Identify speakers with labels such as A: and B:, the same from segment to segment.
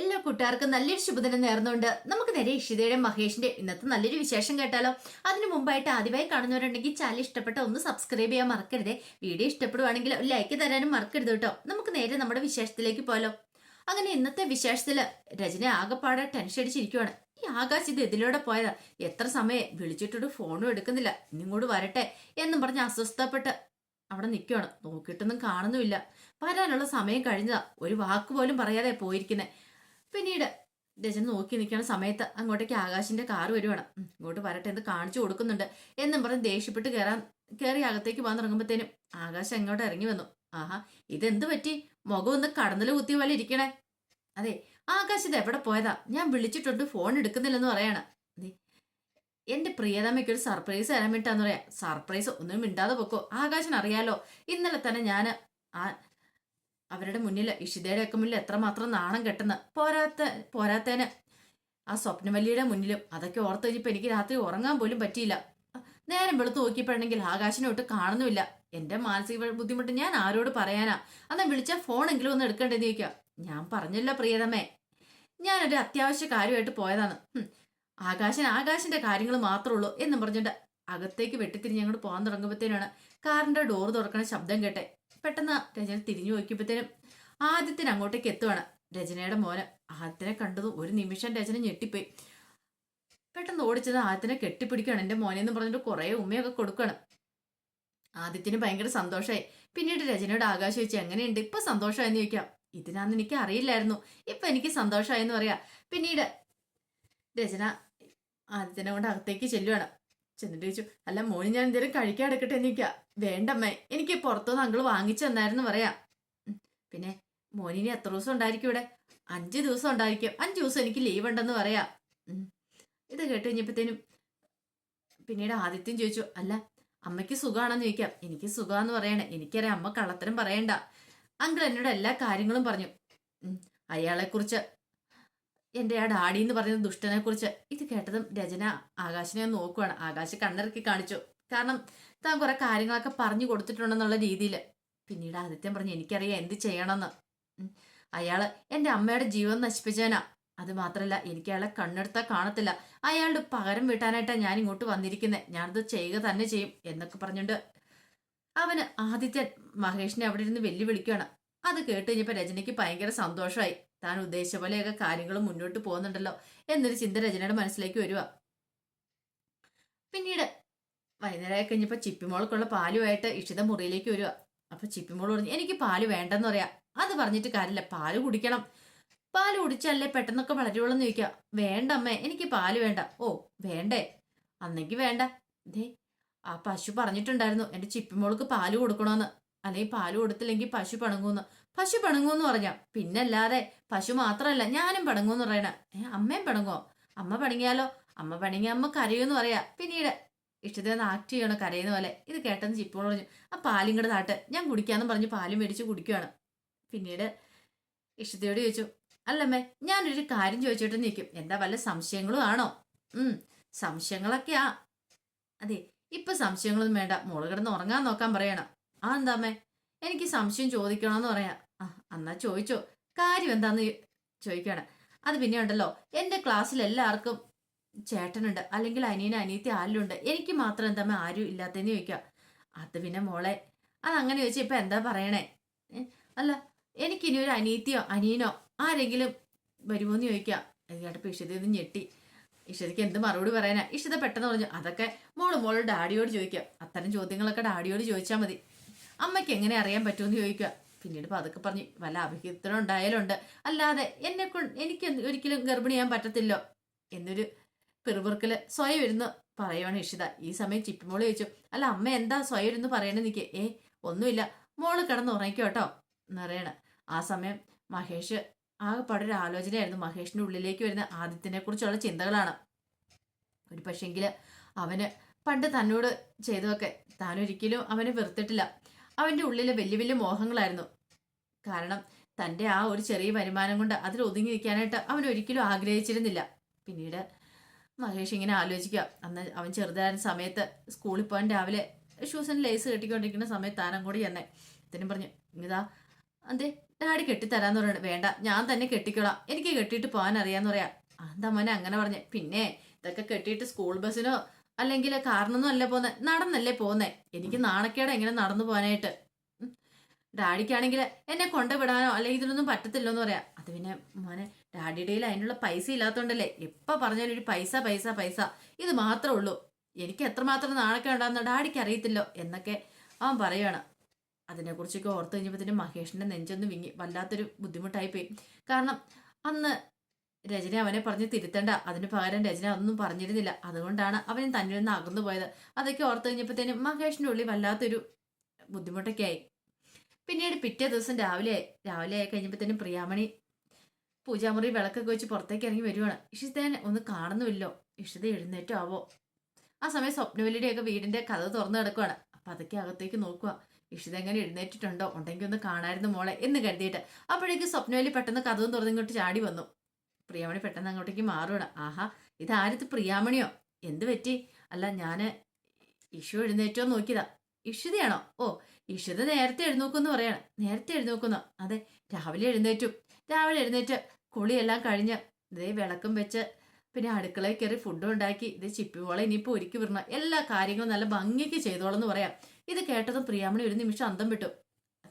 A: എല്ലാ കൂട്ടുകാർക്കും നല്ലൊരു ശുഭദിനം നേർന്നുകൊണ്ട് നമുക്ക് നേരെ ഇഷിതയുടെ മഹേഷിന്റെ ഇന്നത്തെ നല്ലൊരു വിശേഷം കേട്ടാലോ. അതിനു മുമ്പായിട്ട് ആദ്യമായി കാണുന്നവരുണ്ടെങ്കിൽ ചാനൽ ഇഷ്ടപ്പെട്ട ഒന്ന് സബ്സ്ക്രൈബ് ചെയ്യാൻ മറക്കരുതേ. വീഡിയോ ഇഷ്ടപ്പെടുവാണെങ്കിൽ ഒരു ലൈക്ക് തരാനും മറക്കരുത് കേട്ടോ. നമുക്ക് നേരെ നമ്മുടെ വിശേഷത്തിലേക്ക് പോലോ അങ്ങനെ ഇന്നത്തെ വിശേഷത്തിൽ രജന ആകെപ്പാടെ ടെൻഷൻ അടിച്ചിരിക്കുവാണ്. ഈ ആകാശ് ഇത് ഇതിലൂടെ പോയതാ. എത്ര സമയം വിളിച്ചിട്ടൊരു ഫോണും എടുക്കുന്നില്ല. ഇന്നിങ്ങോട്ട് വരട്ടെ എന്നും പറഞ്ഞ് അസ്വസ്ഥപ്പെട്ട് അവിടെ നിൽക്കുവാണ് നോക്കിയിട്ടൊന്നും കാണുന്നുമില്ല. വരാനുള്ള സമയം കഴിഞ്ഞതാ. ഒരു വാക്ക് പോലും പറയാതെ പോയിരിക്കുന്നെ. പിന്നീട് രജന നോക്കി നിൽക്കുന്ന സമയത്ത് അങ്ങോട്ടേക്ക് ആകാശിന്റെ കാർ വരുവാണ്. ഇങ്ങോട്ട് വരട്ടെ എന്ന് കാണിച്ചു കൊടുക്കുന്നുണ്ട് എന്നും പറഞ്ഞ് ദേഷ്യപ്പെട്ട് കയറാൻ കയറി അകത്തേക്ക് പോകാൻ തുടങ്ങുമ്പോഴത്തേനും ആകാശം അങ്ങോട്ട് ഇറങ്ങി വന്നു. ആഹാ ഇതെന്ത് പറ്റി? മുഖം ഒന്ന് കുത്തിയ പോലെ ഇരിക്കണേ. അതെ ആകാശ് ഇത് എവിടെ പോയതാ? ഞാൻ വിളിച്ചിട്ടുണ്ട് ഫോൺ എടുക്കുന്നില്ലെന്ന് പറയാണ്. എന്റെ പ്രിയതമ്മയ്ക്ക് ഒരു സർപ്രൈസ് തരാൻ വേണ്ടിട്ടാന്ന് പറയാം. സർപ്രൈസ് ഒന്നും മിണ്ടാതെ പൊക്കോ. ആകാശൻ അറിയാലോ ഇന്നലെ തന്നെ ഞാൻ ആ അവരുടെ മുന്നിൽ ഇഷിതയുടെ ഒക്കെ മുന്നിൽ എത്രമാത്രം നാണം കെട്ടുന്ന പോരാത്ത പോരാത്തേന് ആ സ്വപ്നവല്ലിയുടെ മുന്നിലും അതൊക്കെ ഓർത്ത് കഴിഞ്ഞപ്പോൾ എനിക്ക് രാത്രി ഉറങ്ങാൻ പോലും പറ്റിയില്ല. നേരം വെളുത്ത് നോക്കിയപ്പോഴാണെങ്കിൽ ഒട്ട് കാണുന്നുമില്ല. എന്റെ മാനസിക ബുദ്ധിമുട്ട് ഞാൻ ആരോട് പറയാനാ? അന്ന് വിളിച്ച ഫോണെങ്കിലും ഒന്ന് എടുക്കണ്ടെന്ന് ചോദിക്കുക ഞാൻ പറഞ്ഞില്ല പ്രിയതമേ. ഞാനൊരു അത്യാവശ്യ കാര്യമായിട്ട് പോയതാണ്. ആകാശൻ ആകാശിന്റെ കാര്യങ്ങൾ മാത്രമേ ഉള്ളൂ എന്നും പറഞ്ഞിട്ട് അകത്തേക്ക് വെട്ടിത്തിരിഞ്ഞ് അങ്ങോട്ട് പോകാൻ തുടങ്ങുമ്പോഴത്തേനാണ് കാറിന്റെ ഡോർ തുറക്കണ ശബ്ദം കേട്ടെ. പെട്ടെന്ന് രചന തിരിഞ്ഞു നോക്കിയപ്പോഴത്തേനും ആദ്യത്തിന് അങ്ങോട്ടേക്ക് എത്തുവാണ് രചനയുടെ മോന്. ആദ്യത്തിനെ കണ്ടത് ഒരു നിമിഷം രചന ഞെട്ടിപ്പോയി. പെട്ടെന്ന് ഓടിച്ചത് ആദ്യത്തിനെ കെട്ടിപ്പിടിക്കുകയാണ് എന്റെ മോനെ എന്ന് പറഞ്ഞിട്ട് കുറെ ഉമ്മയൊക്കെ കൊടുക്കണം ആദ്യത്തിന് ഭയങ്കര സന്തോഷമായി. പിന്നീട് രചനയുടെ ആകാശം വെച്ച് എങ്ങനെയുണ്ട്? ഇപ്പൊ സന്തോഷമായെന്ന് ചോദിക്കാം. ഇതിനാന്ന് എനിക്ക് അറിയില്ലായിരുന്നു. ഇപ്പൊ എനിക്ക് സന്തോഷമായെന്ന് പറയാ. പിന്നീട് രചന ആദ്യത്തിനെ കൊണ്ട് അകത്തേക്ക് ചെല്ലുവാണ്. ചെന്നിട്ട് ചോദിച്ചു അല്ല മോന് ഞാൻ എന്തെങ്കിലും കഴിക്കാൻ എടുക്കട്ടെ എന്ന് വേണ്ടമ്മേ എനിക്ക് പുറത്തുനിന്ന് അങ്കിൾ വാങ്ങിച്ചു തന്നായിരുന്നു പറയാം. പിന്നെ മോനിനി എത്ര ദിവസം ഉണ്ടായിരിക്കും ഇവിടെ? അഞ്ച് ദിവസം ഉണ്ടായിരിക്കും. അഞ്ച് ദിവസം എനിക്ക് ലീവ് ഉണ്ടെന്ന് പറയാം. ഇത് കേട്ട് കഴിഞ്ഞപ്പോഴത്തേനും പിന്നീട് ആദിത്യം ചോദിച്ചു അല്ല അമ്മയ്ക്ക് സുഖമാണെന്ന് ചോദിക്കാം. എനിക്ക് സുഖമാന്ന് പറയണേ. എനിക്കറിയാം അമ്മ കള്ളത്തരം പറയണ്ട. അങ്കിൾ എന്നോട് എല്ലാ കാര്യങ്ങളും പറഞ്ഞു. അയാളെക്കുറിച്ച് എന്റെ ആ ഡാഡി എന്ന് പറയുന്ന ദുഷ്ടനെ കുറിച്ച് ഇത് കേട്ടതും രചന ആകാശിനെ നോക്കുവാണ്. ആകാശ് കണ്ണിറക്കി കാണിച്ചു. കാരണം താൻ കുറെ കാര്യങ്ങളൊക്കെ പറഞ്ഞു കൊടുത്തിട്ടുണ്ടെന്നുള്ള രീതിയിൽ പിന്നീട് ആദിത്യം പറഞ്ഞു എനിക്കറിയാം എന്ത് ചെയ്യണമെന്ന്. അയാൾ എന്റെ അമ്മയുടെ ജീവൻ നശിപ്പിച്ചവനാ. അത് മാത്രല്ല എനിക്ക് അയാളെ കണ്ണെടുത്താൽ കാണത്തില്ല. അയാളുടെ പകരം വീട്ടാനായിട്ടാണ് ഞാൻ ഇങ്ങോട്ട് വന്നിരിക്കുന്നത് ഞാനത് ചെയ്യുക തന്നെ ചെയ്യും എന്നൊക്കെ പറഞ്ഞിട്ട് അവന് ആദിത്യൻ മഹേഷിനെ അവിടെ ഇരുന്ന് വെല്ലുവിളിക്കുകയാണ് അത് കേട്ട് കഴിഞ്ഞപ്പോൾ രചനയ്ക്ക് ഭയങ്കര സന്തോഷമായി. താൻ ഉദ്ദേശിച്ച പോലെയൊക്കെ കാര്യങ്ങൾ മുന്നോട്ട് പോകുന്നുണ്ടല്ലോ എന്നൊരു ചിന്ത രചനയുടെ മനസ്സിലേക്ക് വരിക പിന്നീട് വൈകുന്നേരമായി കഴിഞ്ഞപ്പോൾ ചിപ്പിമോൾക്കുള്ള പാലുമായിട്ട് ഇഷിത മുറിയിലേക്ക് വരിക അപ്പൊ ചിപ്പിമോൾ പറഞ്ഞു എനിക്ക് പാൽ വേണ്ടെന്ന് പറയാ. അത് പറഞ്ഞിട്ട് കാര്യമില്ല. പാൽ കുടിക്കണം. പാൽ കുടിച്ചല്ലേ പെട്ടെന്നൊക്കെ വളരുള്ളൂ എന്ന് ചോദിക്കുക വേണ്ട അമ്മേ എനിക്ക് പാൽ വേണ്ട. ഓ വേണ്ടേ? അന്നെങ്കിൽ വേണ്ട. ദേ ആ പശു പറഞ്ഞിട്ടുണ്ടായിരുന്നു എന്റെ ചിപ്പിമോൾക്ക് പാൽ കൊടുക്കണമെന്ന് അല്ലെങ്കിൽ പാൽ കൊടുത്തില്ലെങ്കിൽ പശു പണങ്ങൂന്ന്. പശു പിണങ്ങൂന്ന് പറഞ്ഞ. പിന്നല്ലാതെ പശു മാത്രമല്ല ഞാനും പിണങ്ങൂന്ന് പറയണ. ഏ അമ്മയും പണങ്ങോ അമ്മ പണങ്ങിയാലോ? അമ്മ പണങ്ങി അമ്മ കരയൂന്ന് പറയാ. പിന്നീട് ഇഷ്ടത്തിന് ആക്ട് ചെയ്യണം കരയുന്ന പോലെ. ഇത് കേട്ടെന്ന് ചിപ്പോട് പറഞ്ഞു ആ പാലും കൂടെ താട്ട്. ഞാൻ കുടിക്കാന്ന് പറഞ്ഞ് പാലും മേടിച്ച് കുടിക്കുകയാണ് പിന്നീട് ഇഷ്ടത്തോട് ചോദിച്ചു അല്ലമ്മേ ഞാനൊരു കാര്യം ചോദിച്ചിട്ട് നിൽക്കും എന്താ വല്ല സംശയങ്ങളും ആണോ? ഉം സംശയങ്ങളൊക്കെയാ. അതെ ഇപ്പൊ സംശയങ്ങളൊന്നും വേണ്ട. മോൾ കിടന്ന് ഉറങ്ങാൻ നോക്കാൻ പറയണം. ആ എന്താമ്മേ എനിക്ക് സംശയം ചോദിക്കണമെന്ന് പറയാം. ആ എന്നാ ചോദിച്ചോ. കാര്യം എന്താന്ന് ചോദിക്കണം. അത് പിന്നെ ഉണ്ടല്ലോ. എന്റെ ക്ലാസ്സിൽ എല്ലാവർക്കും ചേട്ടനുണ്ട്. അല്ലെങ്കിൽ അനിയനും അനിയത്തി ആരിലുണ്ട്. എനിക്ക് മാത്രം എന്താ ആരും ഇല്ലാത്തതെന്ന് ചോദിക്കാം അത് പിന്നെ മോളെ അത് അങ്ങനെ ചോദിച്ചാൽ ഇപ്പം എന്താ പറയണേ? അല്ല എനിക്കിനി ഒരു അനിയത്തിയോ അനിയനോ ആരെങ്കിലും വരുമോന്ന് ചോദിക്കാം അത് കേട്ടപ്പോ ഒന്ന് ഞെട്ടി. ഇഷിതയ്ക്ക് എന്ത് മറുപടി പറയാനാ? ഇഷിത പെട്ടെന്ന് പറഞ്ഞു അതൊക്കെ മോൾ മോൾ ഡാഡിയോട് ചോദിക്കാം അത്തരം ചോദ്യങ്ങളൊക്കെ ഡാഡിയോട് ചോദിച്ചാൽ മതി. അമ്മയ്ക്ക് എങ്ങനെ അറിയാൻ പറ്റുമെന്ന് ചോദിക്കുക. പിന്നീട് പതുക്കെ പറഞ്ഞു വല്ല അഭിഹിതം ഉണ്ടായാലുണ്ട്. അല്ലാതെ എന്നെ എനിക്ക് ഒരിക്കലും ഗർഭിണി ചെയ്യാൻ പറ്റത്തില്ലോ. എന്നൊരു പിറുപിറുക്കൽ സ്വയം ഇരുന്ന് പറയുവാണ് ഇഷിത. ഈ സമയം ചിപ്പിമോൾ ചോദിച്ചു അല്ല അമ്മ എന്താ സ്വയം ഇരുന്ന് പറയണേ നിൽക്കേ ഏ ഒന്നുമില്ല. മോൾ കിടന്ന് ഉറങ്ങിക്കോട്ടോ എന്ന് എന്നറിയണ. ആ സമയം മഹേഷ് ആകെപ്പാടെ ഒരു ആലോചനയായിരുന്നു. മഹേഷിന്റെ ഉള്ളിലേക്ക് വരുന്ന ആദിത്യനെ കുറിച്ചുള്ള ചിന്തകളാണ്. ഒരു പക്ഷേങ്കിൽ അവന് പണ്ട് തന്നോട് ചെയ്തതൊക്കെ താൻ ഒരിക്കലും അവനെ വെറുത്തിട്ടില്ല. അവന്റെ ഉള്ളിലെ വലിയ വലിയ മോഹങ്ങളായിരുന്നു. കാരണം തന്റെ ആ ഒരു ചെറിയ വരുമാനം കൊണ്ട് അതിൽ ഒതുങ്ങി നിൽക്കാനായിട്ട് അവൻ ഒരിക്കലും ആഗ്രഹിച്ചിരുന്നില്ല. പിന്നീട് മഹേഷ് ഇങ്ങനെ ആലോചിക്കുക. അന്ന് അവൻ ചെറുതായ സമയത്ത് സ്കൂളിൽ പോകാൻ രാവിലെ ഷൂസിന് ലേസ് കെട്ടിക്കൊണ്ടിരിക്കുന്ന സമയത്ത് താനം കൂടി എന്നെ ഇതിനും പറഞ്ഞു ഇതാ അതെ ഡാഡി കെട്ടിത്തരാന്ന് പറയുന്നത് വേണ്ട ഞാൻ തന്നെ കെട്ടിക്കോളാം. എനിക്ക് കെട്ടിയിട്ട് പോകാൻ അറിയാന്ന് പറയാം. എന്താ മോനെ അങ്ങനെ പറഞ്ഞു? പിന്നെ ഇതൊക്കെ കെട്ടിയിട്ട് സ്കൂൾ ബസ്സിനോ അല്ലെങ്കിൽ കാറിനൊന്നും അല്ലേ പോന്നെ? നടന്നല്ലേ പോന്നേ? എനിക്ക് നാണക്കേടെ എങ്ങനെ നടന്നു പോകാനായിട്ട്. ഡാഡിക്കാണെങ്കിൽ എന്നെ കൊണ്ടുവിടാനോ അല്ലെങ്കിൽ ഇതിനൊന്നും പറ്റത്തില്ലോ എന്ന് പറയാം. അത് പിന്നെ മോനെ ഡാഡിയുടെ അതിനുള്ള പൈസ ഇല്ലാത്തതുകൊണ്ടല്ലേ എപ്പോൾ പറഞ്ഞാലും ഒരു പൈസ പൈസ പൈസ. ഇത് മാത്രമേ ഉള്ളൂ. എനിക്ക് എത്രമാത്രം നാണൊക്കെ ഉണ്ടാകുന്ന ഡാഡിക്ക് അറിയത്തില്ലോ എന്നൊക്കെ അവൻ പറയുകയാണ് അതിനെക്കുറിച്ചൊക്കെ ഓർത്ത് കഴിഞ്ഞപ്പോഴത്തേനും മഹേഷിന്റെ നെഞ്ചൊന്ന് വിങ്ങി. വല്ലാത്തൊരു ബുദ്ധിമുട്ടായി പോയി കാരണം അന്ന് രജന അവനെ പറഞ്ഞ് തിരുത്തണ്ട. അതിന് പകരം രജന ഒന്നും പറഞ്ഞിരുന്നില്ല. അതുകൊണ്ടാണ് അവൻ തന്നിൽ നിന്ന് അകന്നു പോയത്. അതൊക്കെ ഓർത്തു കഴിഞ്ഞപ്പോഴത്തേനും മഹേഷിന്റെ ഉള്ളിൽ വല്ലാത്തൊരു ബുദ്ധിമുട്ടൊക്കെ ആയി പിന്നീട് പിറ്റേ ദിവസം രാവിലെ രാവിലെ ആയി കഴിഞ്ഞപ്പോഴത്തേനും പ്രിയാമണി പൂജാമുറി വിളക്കൊക്കെ വെച്ച് പുറത്തേക്ക് ഇറങ്ങി വരുവാണ്. ഇഷിതേനെ ഒന്ന് കാണുന്നുമില്ലോ. ഇഷിത എഴുന്നേറ്റോ ആവോ? ആ സമയം സ്വപ്നവല്ലിയുടെയൊക്കെ വീടിന്റെ കഥ തുറന്നു കിടക്കുവാണ്. അപ്പൊ അതൊക്കെ അകത്തേക്ക് നോക്കുക. ഇഷിത എങ്ങനെ എഴുന്നേറ്റിട്ടുണ്ടോ? ഉണ്ടെങ്കിൽ ഒന്ന് കാണായിരുന്നു മോളെ എന്ന് കരുതിയിട്ട്. അപ്പോഴേക്കും സ്വപ്നവല്ലി പെട്ടെന്ന് കഥവും തുറന്നിങ്ങോട്ട് ചാടി വന്നു. പ്രിയാമണി പെട്ടെന്ന് അങ്ങോട്ടേക്ക് മാറുകയാണ് ആഹാ ഇതാരത്ത് പ്രിയാമണിയോ? എന്ത് പറ്റി? അല്ല ഞാൻ ഇഷു എഴുന്നേറ്റോ നോക്കിയതാ. ഇഷിതയാണോ? ഓ ഇഷിത നേരത്തെ എഴുന്നോക്കുമെന്ന് പറയാണ്. നേരത്തെ എഴുന്നോക്കുന്നു അതെ രാവിലെ എഴുന്നേറ്റു. രാവിലെ എഴുന്നേറ്റ് കുളിയെല്ലാം കഴിഞ്ഞ് ഇതേ വിളക്കും വെച്ച് പിന്നെ അടുക്കളയിൽ കയറി ഫുഡ് ഉണ്ടാക്കി. ഇത് ചിപ്പിവോളെ ഇനിയിപ്പോൾ ഒരുക്കി വിടണം? എല്ലാ കാര്യങ്ങളും നല്ല ഭംഗിക്ക് ചെയ്തോളെന്ന് പറയാം. ഇത് കേട്ടതും പ്രിയാമണി ഒരു നിമിഷം അന്തം വിട്ടു.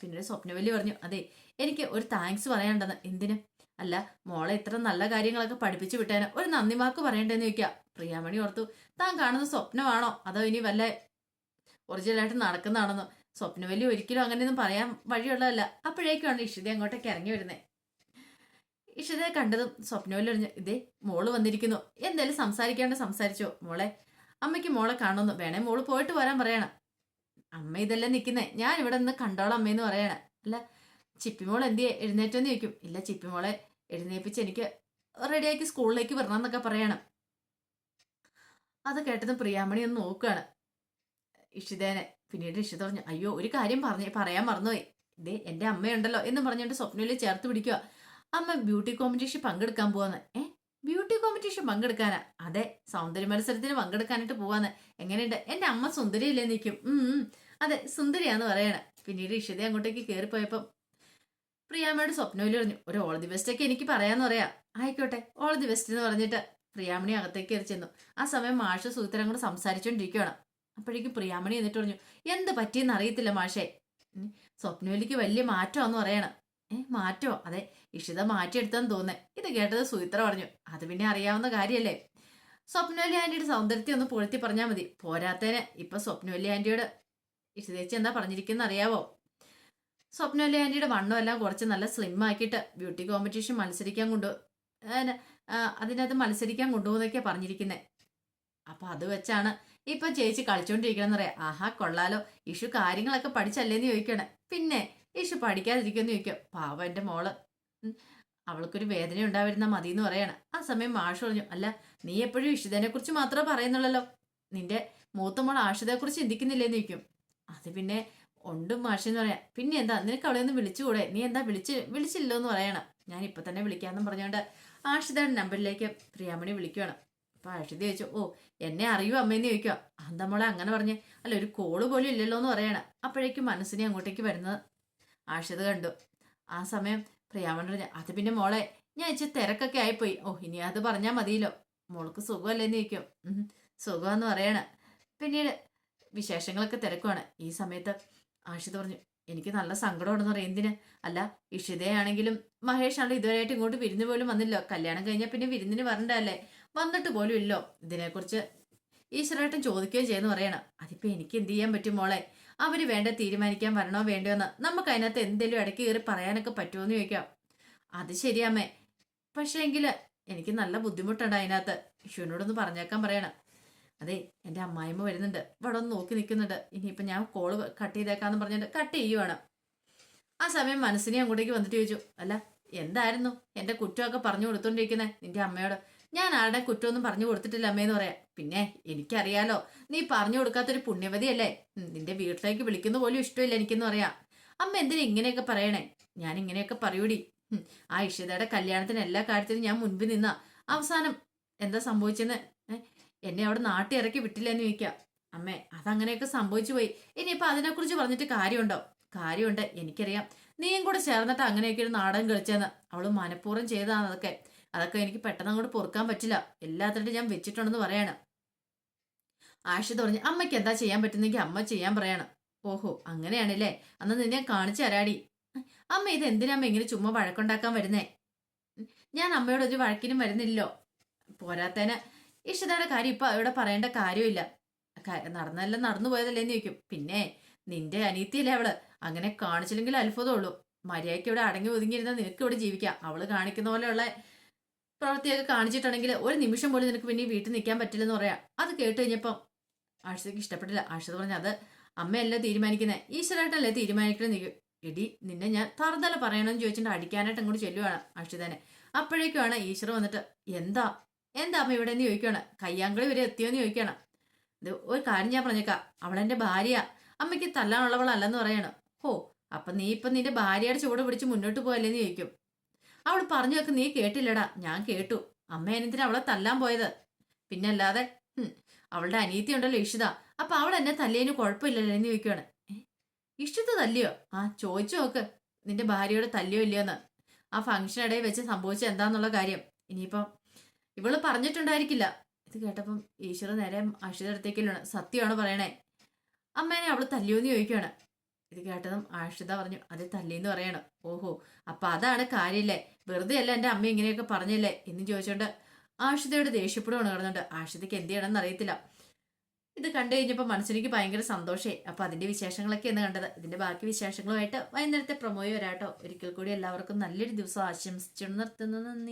A: പിന്നീട് സ്വപ്നവല്ലി പറഞ്ഞു അതെ എനിക്ക് ഒരു താങ്ക്സ് പറയാനുണ്ടെന്ന്. എന്തിന്? അല്ല മോളെ ഇത്ര നല്ല കാര്യങ്ങളൊക്കെ പഠിപ്പിച്ചു വിട്ടേന്. ഒരു നന്ദി വാക്ക് പറയണ്ടെന്ന് ചോദിക്കുക പ്രിയാമണി ഓർത്തു താൻ കാണുന്ന സ്വപ്നമാണോ? അതോ ഇനി വല്ല ഒറിജിനലായിട്ട് നടക്കുന്നതാണെന്നോ? സ്വപ്നവല്ലി ഒരിക്കലും അങ്ങനെയൊന്നും പറയാൻ വഴിയുള്ളതല്ല. അപ്പോഴേക്കാണ് ഇഷിത അങ്ങോട്ടേക്ക് ഇറങ്ങി വരുന്നത് ഇഷിതയെ കണ്ടതും സ്വപ്നവല്ലി അറിഞ്ഞു ഇതേ മോൾ വന്നിരിക്കുന്നു. എന്തായാലും സംസാരിക്കാണ്ട് സംസാരിച്ചോ മോളെ. അമ്മയ്ക്ക് മോളെ കാണുന്നു വേണേ മോൾ പോയിട്ട് വരാൻ പറയണം. അമ്മ ഇതെല്ലാം നിൽക്കുന്നേ ഞാൻ ഇവിടെ നിന്ന് കണ്ടോളാം അമ്മയെന്ന് പറയണ. അല്ല ചിപ്പിമോൾ എന്തിയെ? എഴുന്നേറ്റെന്ന് ചോദിക്കും. ഇല്ല ചിപ്പിമോളെ എഴുന്നേപ്പിച്ച് എനിക്ക് റെഡിയാക്കി സ്കൂളിലേക്ക് വരണം എന്നൊക്കെ പറയണം. അത് കേട്ടതും പ്രിയാമണി ഒന്ന് നോക്കുകയാണ്. ഇഷിതേനെ പിന്നീട് ഇഷിത പറഞ്ഞു അയ്യോ ഒരു കാര്യം പറഞ്ഞ് പറയാൻ മറന്നുപോയി. ഇതേ എന്റെ അമ്മയുണ്ടല്ലോ എന്ന് പറഞ്ഞുകൊണ്ട് സ്വപ്നയിൽ ചേർത്ത് പിടിക്കുക അമ്മ ബ്യൂട്ടി കോമ്പറ്റീഷൻ പങ്കെടുക്കാൻ പോവാന്ന്. ഏ? ബ്യൂട്ടി കോമ്പറ്റീഷൻ പങ്കെടുക്കാനാ? അതെ സൗന്ദര്യ മത്സരത്തിന് പങ്കെടുക്കാനായിട്ട് പോവാന്ന്. എങ്ങനെയുണ്ട്? എന്റെ അമ്മ സുന്ദരിയല്ലേ നിൽക്കും അതെ സുന്ദരിയാന്ന് പറയണേ. പിന്നീട് ഇഷിത അങ്ങോട്ടേക്ക് കയറിപ്പോയപ്പം പ്രിയാമ്മയുടെ സ്വപ്നവിൽ പറഞ്ഞു ഒരു ഓൾ ദി ബെസ്റ്റ് ഒക്കെ എനിക്ക് പറയാന്ന് പറയാ. ആയിക്കോട്ടെ ഓൾ ദി ബെസ്റ്റ് എന്ന് പറഞ്ഞിട്ട് പ്രിയാമണി അകത്തേക്ക് കയറി ചെന്നു. ആ സമയം മാഷ സൂത്രം കൂടെ സംസാരിച്ചുകൊണ്ടിരിക്കുകയാണ് അപ്പോഴേക്കും പ്രിയാമണി എന്നിട്ട് പറഞ്ഞു എന്ത് പറ്റിയെന്ന് അറിയത്തില്ല മാഷേ. ഉം, സ്വപ്നവലിക്ക് വലിയ മാറ്റമാന്ന് പറയണം. ഏ മാറ്റോ അതെ ഇഷിത മാറ്റിയെടുത്തെന്ന് തോന്നേ ഇത് കേട്ടത് സുഹിത്ര പറഞ്ഞു അത് പിന്നെ അറിയാവുന്ന കാര്യമല്ലേ സ്വപ്നവല്ലി ആന്റിയുടെ സൗന്ദര്യത്തെ ഒന്ന് പൊഴുത്തി പറഞ്ഞാൽ മതി. പോരാത്തേന് ഇപ്പൊ സ്വപ്നവല്ലി ആന്റിയോട് ഇഷിതേച്ചി എന്താ പറഞ്ഞിരിക്കുന്ന അറിയാവോ? സ്വപ്നവല്ലി ആന്റിയുടെ വണ്ണം എല്ലാം കുറച്ച് നല്ല സ്ലിം ആക്കിയിട്ട് ബ്യൂട്ടി കോമ്പറ്റീഷൻ മത്സരിക്കാൻ കൊണ്ടു അതിനകത്ത് മത്സരിക്കാൻ കൊണ്ടുപോകുന്നൊക്കെയാ പറഞ്ഞിരിക്കുന്നത് അപ്പൊ അത് വെച്ചാണ് ഇപ്പൊ ചേച്ചി കളിച്ചോണ്ടിരിക്കണെന്ന് പറയാം. ആഹാ കൊള്ളാലോ. ഇഷു കാര്യങ്ങളൊക്കെ പഠിച്ചല്ലേന്ന് ചോദിക്കണേ. പിന്നെ ഇഷു പഠിക്കാതിരിക്കുമെന്ന് ചോദിക്കും. പാവം എന്റെ മോൾ. അവൾക്കൊരു വേദന ഉണ്ടാവരുന്ന മതി എന്ന് പറയണം. ആ സമയം മാഷ് പറഞ്ഞു അല്ല നീ എപ്പോഴും ഇഷിതനെ കുറിച്ച് മാത്രമേ പറയുന്നുള്ളല്ലോ. നിന്റെ മൂത്ത മോൾ ആഷിതയെ കുറിച്ച് ചിന്തിക്കുന്നില്ലേന്ന് ചോദിക്കും. അത് പിന്നെ ഉണ്ട് മാഷി എന്ന് പറയാം. പിന്നെ എന്താ നിനക്ക് അവളെ ഒന്ന് വിളിച്ചുകൂടെ? നീ എന്താ വിളിച്ച് വിളിച്ചില്ലോ എന്ന് പറയണം. ഞാൻ ഇപ്പൊ തന്നെ വിളിക്കാന്നും പറഞ്ഞുകൊണ്ട് ആഷിതയുടെ നമ്പറിലേക്ക് പ്രിയാമണി വിളിക്കുവാണ്. അപ്പൊ ആഷിത ചോദിച്ചു ഓ എന്നെ അറിയൂ അമ്മയെന്ന് ചോദിക്കുക മോളെ അങ്ങനെ പറഞ്ഞ് അല്ല ഒരു കോൾ പോലും ഇല്ലല്ലോ എന്ന് പറയണം. അപ്പോഴേക്കും മനസ്സിനെ അങ്ങോട്ടേക്ക് വരുന്നത് ആഷിത കണ്ടു. ആ സമയം പ്രിയാമണി പറഞ്ഞു അത് പിന്നെ മോളെ ഞാൻ ഇച്ചിരി തിരക്കൊക്കെ ആയിപ്പോയി. ഓ ഇനി അത് പറഞ്ഞാൽ മതിയല്ലോ. മോൾക്ക് സുഖമല്ലേന്ന് ചോദിക്കും. സുഖമെന്ന് പറയണ. പിന്നീട് വിശേഷങ്ങളൊക്കെ തിരക്കുവാണ്. ഈ സമയത്ത് ആഷിത പറഞ്ഞു എനിക്ക് നല്ല സങ്കടമുണ്ടെന്ന് പറയും. എന്തിന്? അല്ല ഇഷിതയാണെങ്കിലും മഹേഷ് ആണെങ്കിലും ഇതുവരെയായിട്ട് ഇങ്ങോട്ട് വിരുന്ന് പോലും വന്നില്ല. കല്യാണം കഴിഞ്ഞാൽ പിന്നെ വിരുന്നിന് വരണ്ടല്ലേ വന്നിട്ട് പോലും ഇല്ലോ. ഇതിനെക്കുറിച്ച് ഈശ്വരേട്ടൻ ചോദിക്കുകയും ചെയ്യുന്നു പറയണം. അതിപ്പോൾ എനിക്ക് എന്ത് ചെയ്യാൻ പറ്റും മോളെ? അവർ വേണ്ട തീരുമാനിക്കാൻ വരണോ വേണ്ടോ എന്ന് നമുക്ക് അതിനകത്ത് എന്തെങ്കിലും ഇടയ്ക്ക് കയറി പറയാനൊക്കെ പറ്റുമോ എന്ന് ചോദിക്കാം. അത് ശരിയാമ്മേ പക്ഷേ എങ്കിൽ എനിക്ക് നല്ല ബുദ്ധിമുട്ടുണ്ട് അതിനകത്ത്. ഇഷുവിനോടൊന്ന് പറഞ്ഞേക്കാൻ പറയണം. അതെ എന്റെ അമ്മായിമ്മ വരുന്നുണ്ട്. ഇവിടെ ഒന്ന് നോക്കി നിൽക്കുന്നുണ്ട്. ഇനിയിപ്പോൾ ഞാൻ കോൾ കട്ട് ചെയ്തേക്കാന്ന് പറഞ്ഞിട്ട് കട്ട് ചെയ്യുവാണ്. ആ സമയം മനസ്സിനെ അങ്ങോട്ടേക്ക് വന്നിട്ട് ചോദിച്ചു അല്ല എന്തായിരുന്നു? എന്റെ കുറ്റമൊക്കെ പറഞ്ഞു കൊടുത്തോണ്ടിരിക്കുന്നത് നിന്റെ അമ്മയോട്. ഞാൻ ആരുടെ കുറ്റമൊന്നും പറഞ്ഞു കൊടുത്തിട്ടില്ല അമ്മയെന്ന് പറയാം പിന്നെ എനിക്കറിയാലോ നീ പറഞ്ഞു കൊടുക്കാത്തൊരു പുണ്യവതിയല്ലേ? നിന്റെ വീട്ടിലേക്ക് വിളിക്കുന്ന പോലും ഇഷ്ടമില്ല എനിക്കെന്ന് പറയാം അമ്മ എന്തിനാ ഇങ്ങനെയൊക്കെ പറയണേ? ഞാൻ ഇങ്ങനെയൊക്കെ പറയൂടി. ആ ഇഷിതയുടെ കല്യാണത്തിന് എല്ലാ കാര്യത്തിനും ഞാൻ മുൻപിൽ നിന്ന. അവസാനം എന്താ സംഭവിച്ചെന്ന് എന്നെ അവിടെ നാട്ടി ഇറക്കി വിട്ടില്ലെന്ന് ചോദിക്കാം. അമ്മേ അതങ്ങനെയൊക്കെ സംഭവിച്ചു പോയി. ഇനിയിപ്പോൾ അതിനെക്കുറിച്ച് പറഞ്ഞിട്ട് കാര്യമുണ്ടോ? കാര്യമുണ്ട് എനിക്കറിയാം. നീയും കൂടെ ചേർന്നിട്ട് അങ്ങനെയൊക്കെ ഒരു നാടകം കളിച്ചെന്ന്. അവൾ മനഃപൂർവം ചെയ്തതാണ് അതൊക്കെ. അതൊക്കെ എനിക്ക് പെട്ടെന്ന് അങ്ങോട്ട് പൊറുക്കാൻ പറ്റില്ല. എല്ലാത്തിനും ഞാൻ വെച്ചിട്ടുണ്ടെന്ന് പറയണം. ആഷിത പറഞ്ഞു അമ്മയ്ക്ക് എന്താ ചെയ്യാൻ പറ്റുന്നെങ്കിൽ അമ്മ ചെയ്യാൻ പറയണം. ഓഹോ അങ്ങനെയാണല്ലേ? അന്ന് നിന്നെ കാണിച്ചു തരാടി. അമ്മ ഇത് എന്തിനാ അമ്മ ഇങ്ങനെ ചുമ്മാ വഴക്കുണ്ടാക്കാൻ വരുന്നേ? ഞാൻ അമ്മയോട് ഒരു വഴക്കിനും വരുന്നില്ലല്ലോ. പോരാത്തതിന് ഇഷിതയുടെ കാര്യം ഇപ്പൊ ഇവിടെ പറയേണ്ട കാര്യമില്ല. നടന്നല്ല നടന്നു പോയതല്ലേ എന്ന് ചോദിക്കും. പിന്നെ നിന്റെ അനീത്തിയല്ലേ അവൾ? അങ്ങനെ കാണിച്ചില്ലെങ്കിൽ അത്ഭുതമുള്ളൂ. മര്യാദയ്ക്ക് ഇവിടെ അടങ്ങി ഒതുങ്ങിയിരുന്ന നിനക്ക് ഇവിടെ ജീവിക്കാം. അവൾ കാണിക്കുന്ന പോലെയുള്ള പ്രവൃത്തിയൊക്കെ കാണിച്ചിട്ടുണ്ടെങ്കിൽ ഒരു നിമിഷം പോലും നിനക്ക് പിന്നെ വീട്ടിൽ നിൽക്കാൻ പറ്റില്ലെന്ന് പറയാം. അത് കേട്ട് കഴിഞ്ഞപ്പം ആഴ്ചക്ക് ഇഷ്ടപ്പെട്ടില്ല. ആഷിത പറഞ്ഞ അത് അമ്മയല്ല തീരുമാനിക്കുന്നത് ഈശ്വരായിട്ടല്ലേ തീരുമാനിക്കണം എടി നിന്നെ ഞാൻ തറുതല പറയണമെന്ന് ചോദിച്ചിട്ട് അടിക്കാനായിട്ട് അങ്ങോട്ട് ചെല്ലുവാണ് അക്ഷിതനെ അപ്പോഴേക്കുമാണ് ഈശ്വർ വന്നിട്ട് എന്താ എന്താ അമ്മ ഇവിടെ നിന്ന് ചോദിക്കണം? കയ്യാങ്കളി വരെ എത്തിയോന്ന് ചോദിക്കണം. ഇത് ഒരു കാര്യം ഞാൻ പറഞ്ഞേക്കാം. അവളെന്റെ ഭാര്യ. അമ്മയ്ക്ക് തല്ലാനുള്ളവളല്ലെന്ന് പറയണം. ഹോ അപ്പൊ നീ ഇപ്പൊ നിന്റെ ഭാര്യയുടെ ചൂട് പിടിച്ച് മുന്നോട്ട് പോയല്ലേന്ന് ചോദിക്കും. അവൾ പറഞ്ഞു വെക്ക് നീ കേട്ടില്ലടാ. ഞാൻ കേട്ടു. അമ്മ എന്തിനാ അവളെ തല്ലാൻ പോയത്? പിന്നെ അല്ലാതെ അവളുടെ അനീതി ഉണ്ടല്ലോ ഇഷിത. അപ്പൊ അവൾ എന്നെ തല്ലിയതിന് കുഴപ്പമില്ലല്ലോ എന്ന് ചോദിക്കുകയാണ് "ഏ, ഇഷിത തല്ലിയോ? ആ ചോദിച്ചു നോക്ക്. നിന്റെ ഭാര്യയോട് തല്ലിയോ ഇല്ലയോന്ന്. ആ ഫംഗ്ഷൻ ഇടയിൽ വെച്ച് സംഭവിച്ചത് എന്താന്നുള്ള കാര്യം. ഇനിയിപ്പം ഇവൾ പറഞ്ഞിട്ടുണ്ടായിരിക്കില്ല. ഇത് കേട്ടപ്പം ഈശ്വർ നേരെ അക്ഷിതടുത്തേക്കല്ലാണ് സത്യമാണ് പറയണേ? അമ്മേനെ അവൾ തല്ലിയോന്ന് ചോദിക്കുകയാണ് ഇത് കേട്ടതും ആഷിത പറഞ്ഞു അത് തല്ലിന്ന് പറയാണ്. ഓഹോ അപ്പൊ അതാണ് കാര്യമില്ലേ വെറുതെ അല്ല എന്റെ അമ്മ ഇങ്ങനെയൊക്കെ പറഞ്ഞില്ലേ? എന്നും ചോദിച്ചോണ്ട് ആഷിതയോട് ദേഷ്യപ്പെടുവാണ് കിടന്നുണ്ട് ആഷിതയ്ക്ക് എന്ത് ചെയ്യണമെന്ന് അറിയത്തില്ല. ഇത് കണ്ടു കഴിഞ്ഞപ്പോൾ മനസ്സിലേക്ക് ഭയങ്കര സന്തോഷേ അപ്പൊ അതിന്റെ വിശേഷങ്ങളൊക്കെ എന്ന് കണ്ടത്. ഇതിന്റെ ബാക്കി വിശേഷങ്ങളുമായിട്ട് വൈകുന്നേരത്തെ പ്രൊമോയി വരാട്ടോ. ഒരിക്കൽ കൂടി എല്ലാവർക്കും നല്ലൊരു ദിവസം ആശംസിച്ചു നിർത്തുന്നു. നന്ദി.